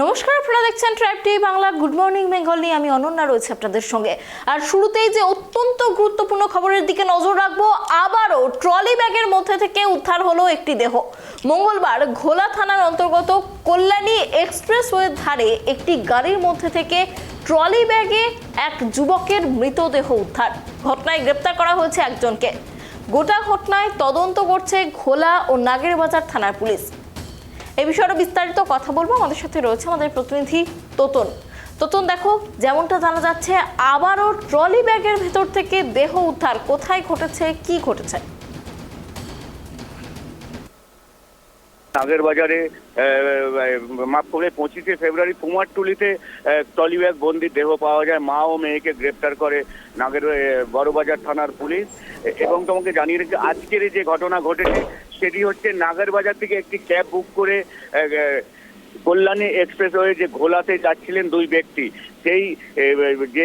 নমস্কার, আপনারা দেখছেন tribe TV Bangla. Good morning Bengal নিয়ে আমি অনন্যা রয়েছে আপনাদের সঙ্গে। আর শুরুতেই যে অত্যন্ত গুরুত্বপূর্ণ খবরের দিকে নজর রাখব, আবারও ট্রলি ব্যাগের মধ্যে থেকে উদ্ধার হলো একটি দেহ। মঙ্গলবার ঘোলা থানার অন্তর্গত কল্যাণী এক্সপ্রেসওয়ের ধারে একটি গাড়ির মধ্যে থেকে ট্রলি ব্যাগে এক যুবকের মৃতদেহ উদ্ধার। ঘটনায় গ্রেপ্তার করা হয়েছে একজনকে। গোটা ঘটনায় তদন্ত করছে ঘোলা ও নাগেরবাজার থানার পুলিশ। এই বিষয়ে আরও বিস্তারিত কথা বলব। আমাদের সাথে রয়েছে আমাদের প্রতিনিধি তোতন। তোতন, দেখো, যেমনটা জানা যাচ্ছে, আবারও ট্রলি ব্যাগের ভেতর থেকে দেহ উদ্ধার। কোথায় ঘটেছে, কি ঘটেছে? নাগের বাজারে মাফ করে পঁচিশে ফেব্রুয়ারি কুমারটুলিতে ট্রলি ব্যাগ বন্দি দেহ পাওয়া যায়। মা ও মেয়েকে গ্রেপ্তার করে নাগের বড়বাজার থানার পুলিশ। এবং তোমাকে জানিয়ে রেখে আজকের যে ঘটনা ঘটেছে সেটি হচ্ছে নাগের বাজার থেকে একটি ক্যাব বুক করে কল্যাণী এক্সপ্রেসওয়ে যে ঘোলাতে যাচ্ছিলেন দুই ব্যক্তি। সেই যে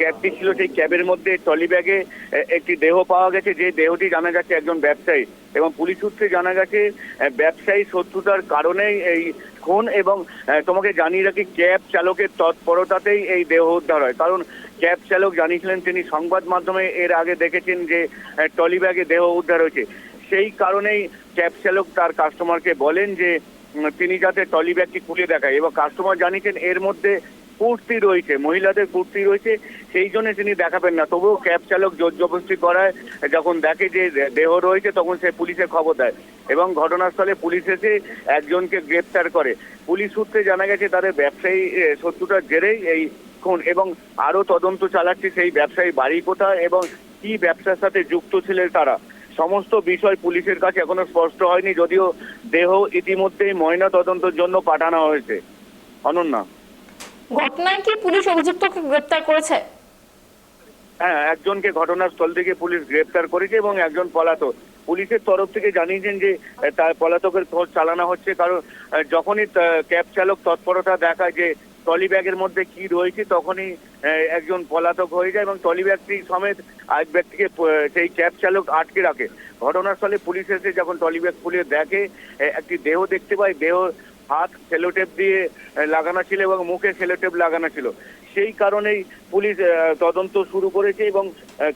ক্যাবটি ছিল সেই ক্যাবের মধ্যে ট্রলি ব্যাগে একটি দেহ পাওয়া গেছে। যে দেহটি জানা যাচ্ছে একজন ব্যবসায়ী এবং পুলিশ সূত্রে জানা গেছে ব্যবসায়ী শত্রুতার কারণেই এই খুন এবং তোমাকে জানিয়ে রাখি, ক্যাব চালকের তৎপরতাতেই এই দেহ উদ্ধার হয়। কারণ ক্যাব চালক জানিয়েছিলেন তিনি সংবাদ মাধ্যমে এর আগে দেখেছেন যে এ, ট্রলি ব্যাগে দেহ উদ্ধার হয়েছে। সেই কারণেই ক্যাব চালক তার কাস্টমারকে বলেন যে তিনি যাতে ট্রলি ব্যাগটি খুলে দেখায় এবং কাস্টমার জানিয়েছেন এর মধ্যে কুর্তি রয়েছে মহিলাদের কুর্তি রয়েছে সেই জন্য তিনি দেখাবেন না। তবুও ক্যাব চালক জোর জবরদস্তি করায় যখন দেখে যে দেহ রয়েছে তখন সে পুলিশে খবর দেয় এবং ঘটনাস্থলে পুলিশ এসে একজনকে গ্রেপ্তার করে। পুলিশ সূত্রে জানা গেছে তাদের ব্যবসায়ী এ, শত্রুতার জেরেই এই খুন এবং আরও তদন্ত চালাচ্ছে সেই ব্যবসায়ী বাড়ি কোথায় এবং কি ব্যবসার সাথে যুক্ত ছিলেন তারা। সমস্ত বিষয় পুলিশের কাছে এখনও স্পষ্ট হয়নি যদিও দেহ ইতিমধ্যেই ময়না তদন্তের জন্য পাঠানো হয়েছে। অনন্যা? ঘটনায় কি পুলিশ অভিযুক্তকে গ্রেপ্তার করেছে? হ্যাঁ একজনকে ঘটনাস্থল থেকে পুলিশ গ্রেপ্তার করেছে এবং একজন পলাতক। পুলিশের তরফ থেকে জানিয়েছেন যে তার পলাতকের খোঁজ চালানো হচ্ছে কারণ যখনই ক্যাব চালক তৎপরতা দেখায় যে ট্রলি ব্যাগের মধ্যে কি রয়েছে তখনই একজন পলাতক হয়ে যায় এবং ট্রলি ব্যাগটি সমেত আরেক ব্যক্তিকে সেই ক্যাব চালক আটকে রাখে। ঘটনাস্থলে পুলিশ এসে যখন ট্রলি ব্যাগ খুলে দেখে একটি দেহ দেখতে পায়। দেহ হাত সেলোটেপ দিয়ে লাগানো ছিল এবং মুখে সেলোটেপ লাগানো ছিল। সেই কারণেই পুলিশ তদন্ত শুরু করেছে এবং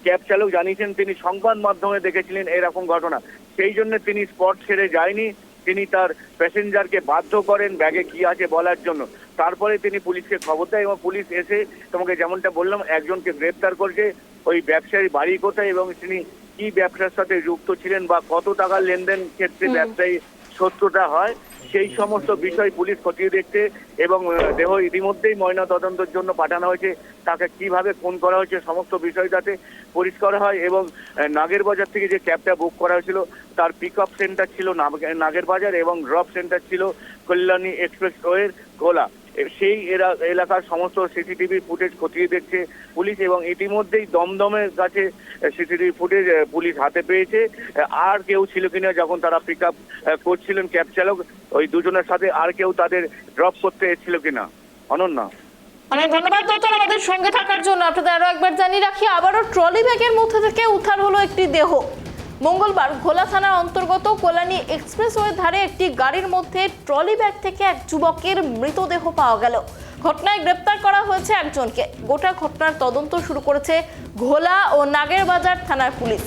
ক্যাব চালক জানিয়েছেন তিনি সংবাদ মাধ্যমে দেখেছিলেন এরকম ঘটনা। সেই জন্য তিনি স্পট ছেড়ে যায়নি। তিনি তার প্যাসেঞ্জারকে বাধ্য করেন ব্যাগে কি আছে বলার জন্য। তারপরে তিনি পুলিশকে খবর দেয় এবং পুলিশ এসে তোমাকে যেমনটা বললাম একজনকে গ্রেপ্তার করছে। ওই ব্যবসায়ীর বাড়ি কোথায় এবং তিনি কি ব্যবসার সাথে যুক্ত ছিলেন বা কত টাকার লেনদেন ক্ষেত্রে ব্যবসায়ী শত্রুতা হয় সেই সমস্ত বিষয় পুলিশ খতিয়ে দেখছে এবং দেহ ইতিমধ্যেই ময়না তদন্তের জন্য পাঠানো হয়েছে। তাকে কীভাবে ফোন করা হয়েছে সমস্ত বিষয় যাতে পরিষ্কার হয় এবং নাগের বাজার থেকে যে ক্যাবটা বুক করা হয়েছিল তার পিক আপ সেন্টার ছিল নাগ- নাগের বাজার এবং ড্রপ সেন্টার ছিল কল্যাণী এক্সপ্রেস ওয়ের গোলা। সেই এলাকার সমস্ত সিসিটিভি ফুটেজ খতিয়ে দেখছে পুলিশ এবং ইতিমধ্যেই দমদমের কাছে সিসিটিভি ফুটেজ পুলিশ হাতে পেয়েছে। আর কেউ ছিল কিনা যখন তারা পিক আপ করছিলেন ক্যাব চালক, ওই দুজনের সাথে আর কেউ তাদের ড্রপ করতে এসেছিল কিনা? অনন্যা। অনেক ধন্যবাদ তোতন আমাদের সঙ্গে থাকার জন্য। আপনাদের আরও একবার জানিয়ে রাখি, আবারও ট্রলি ব্যাগের মধ্যে থেকে উদ্ধার হলো একটি দেহ। মঙ্গলবার ঘোলা থানার অন্তর্গত কল্যাণী এক্সপ্রেসওয়ের ধারে একটি গাড়ির মধ্যে ট্রলি ব্যাগ থেকে এক যুবকের মৃতদেহ পাওয়া গেল। ঘটনায় গ্রেপ্তার করা হয়েছে একজনকে। গোটা ঘটনার তদন্ত শুরু করেছে ঘোলা ও নাগেরবাজার থানার পুলিশ।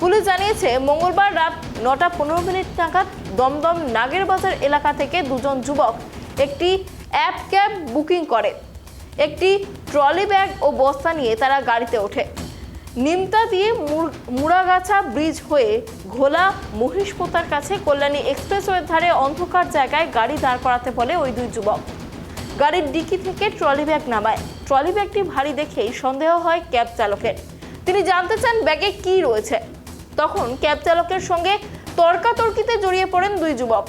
পুলিশ জানিয়েছে, মঙ্গলবার রাত নটা পনেরো মিনিট নাগাদ দমদম নাগেরবাজার এলাকা থেকে দুজন যুবক একটি অ্যাপ ক্যাব বুকিং করে। একটি ট্রলি ব্যাগ ও বস্তা নিয়ে তারা গাড়িতে ওঠে। নিমতা দিয়ে মুড়াগাছা ব্রিজ হয়ে ঘোলা মহিষপোতার কাছে কল্যাণী এক্সপ্রেসওয়ের ধারে অন্ধকার জায়গায় গাড়ি দাঁড় করাতে বলে ওই দুই যুবক। গাড়ির ডিকি থেকে ট্রলি ব্যাগ নামায়। ট্রলি ব্যাগটি ভারী দেখেই সন্দেহ হয় ক্যাব চালকের। তিনি জানতে চান ব্যাগে কি রয়েছে। তখন ক্যাব চালকের সঙ্গে তর্কাতর্কিতে জড়িয়ে পড়েন দুই যুবক।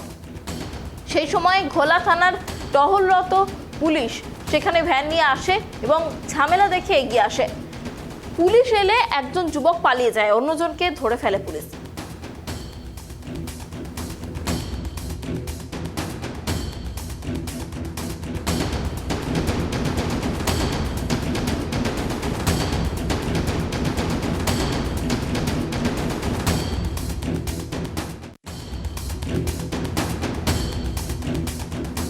সেই সময় ঘোলা থানার টহলরত পুলিশ সেখানে ভ্যান নিয়ে আসে এবং ঝামেলা দেখে এগিয়ে আসে। পুলিশ এলে একজন যুবক পালিয়ে যায় অন্যজনকে ধরে ফেলে পুলিশ।